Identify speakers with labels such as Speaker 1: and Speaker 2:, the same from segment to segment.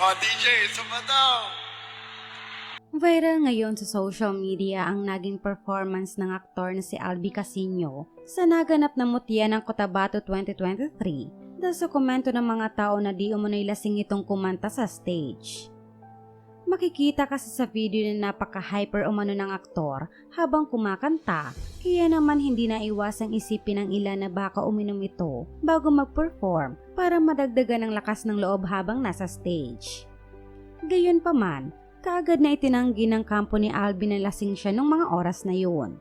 Speaker 1: Oh, DJ, sumataw!
Speaker 2: Viral ngayon sa social media ang naging performance ng aktor na si Albi Casino sa naganap na mutya ng Cotabato 2023 dahil sa komento ng mga tao na di umano'y lasing itong kumanta sa stage. Makikita kasi sa video na napaka-hyper umano ng aktor habang kumakanta, kaya naman hindi na iwasang isipin ng ilan na baka uminom ito bago mag-perform para madagdagan ng lakas ng loob habang nasa stage. Gayunpaman, kaagad na itinanggi ng kampo ni Albi na lasing siya nung mga oras na yun.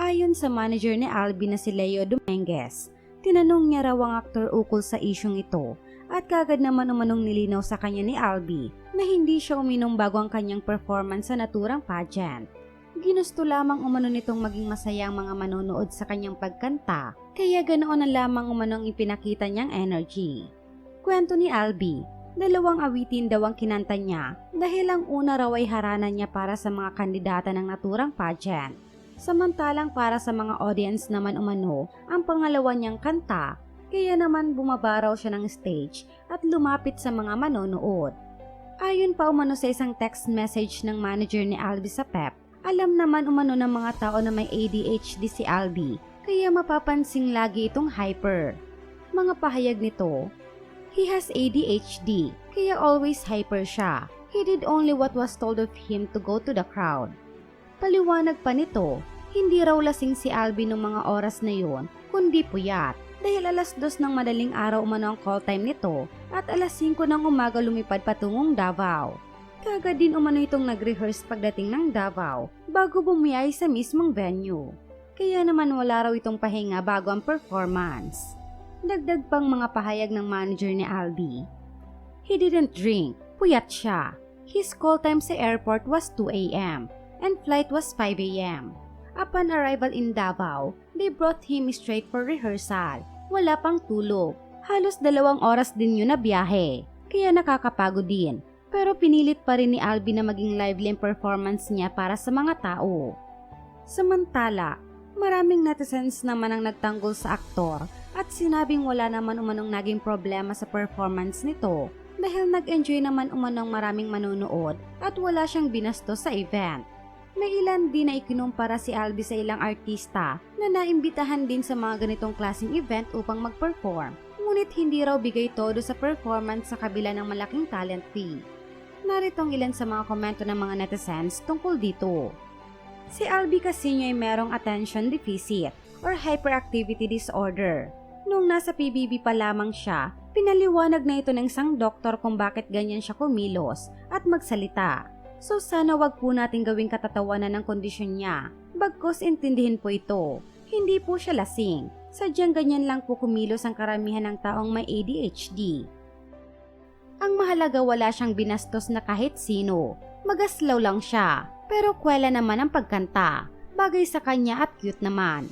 Speaker 2: Ayon sa manager ni Albi na si Leo Dominguez, tinanong niya raw ang aktor ukol sa isyong ito at kagad naman umanong nilinaw sa kanya ni Albi na hindi siya uminom bago ang kanyang performance sa naturang pageant. Ginusto lamang umano nitong maging masaya ang mga manonood sa kanyang pagkanta, kaya ganoon na lamang umanong ipinakita niyang energy. Kwento ni Albi, dalawang awitin daw ang kinanta niya dahil ang una raw ay haranan niya para sa mga kandidata ng naturang pageant. Samantalang para sa mga audience naman umano, ang pangalawa niyang kanta, kaya naman bumaba raw siya ng stage at lumapit sa mga manonood. Ayon pa umano sa isang text message ng manager ni Albi sa PEP, alam naman umano ng mga tao na may ADHD si Albi, kaya mapapansing lagi itong hyper. Mga pahayag nito, He has ADHD, kaya always hyper siya. He did only what was told of him to go to the crowd. Paliwanag pa nito, hindi raw lasing si Albi noong mga oras na yon, kundi puyat. Dahil alas dos ng madaling araw umano ang call time nito at alas 5 ng umaga lumipad patungong Davao. Kagad din umano itong nag-rehearse pagdating ng Davao bago bumiyay sa mismong venue. Kaya naman wala raw itong pahinga bago ang performance. Dagdag pang mga pahayag ng manager ni Albi. He didn't drink, puyat siya. His call time sa airport was 2 a.m. and flight was 5 a.m. Upon arrival in Davao, they brought him straight for rehearsal. Wala pang tulog. Halos dalawang oras din yun na biyahe. Kaya nakakapagod din. Pero pinilit pa rin ni Albi na maging lively ang performance niya para sa mga tao. Samantala, maraming netizens naman ang nagtanggol sa aktor at sinabing wala naman umanong naging problema sa performance nito dahil nag-enjoy naman umanong maraming manonood at wala siyang binastos sa event. May ilan din na ikinumpara si Albi sa ilang artista na naimbitahan din sa mga ganitong klaseng event upang mag-perform. Ngunit hindi raw bigay todo sa performance sa kabila ng malaking talent fee. Narito ang ilan sa mga komento ng mga netizens tungkol dito. Si Albi Casino ay merong attention deficit or hyperactivity disorder. Nung nasa PBB pa lamang siya, pinaliwanag na ito ng isang doktor kung bakit ganyan siya kumilos at magsalita. So sana wag po natin gawing katatawanan ng kondisyon niya. Bagkos intindihin po ito. Hindi po siya lasing. Sadyang ganyan lang po kumilos ang karamihan ng taong may ADHD. Ang mahalaga wala siyang binastos na kahit sino. Magaslaw lang siya. Pero kwela naman ang pagkanta. Bagay sa kanya at cute naman.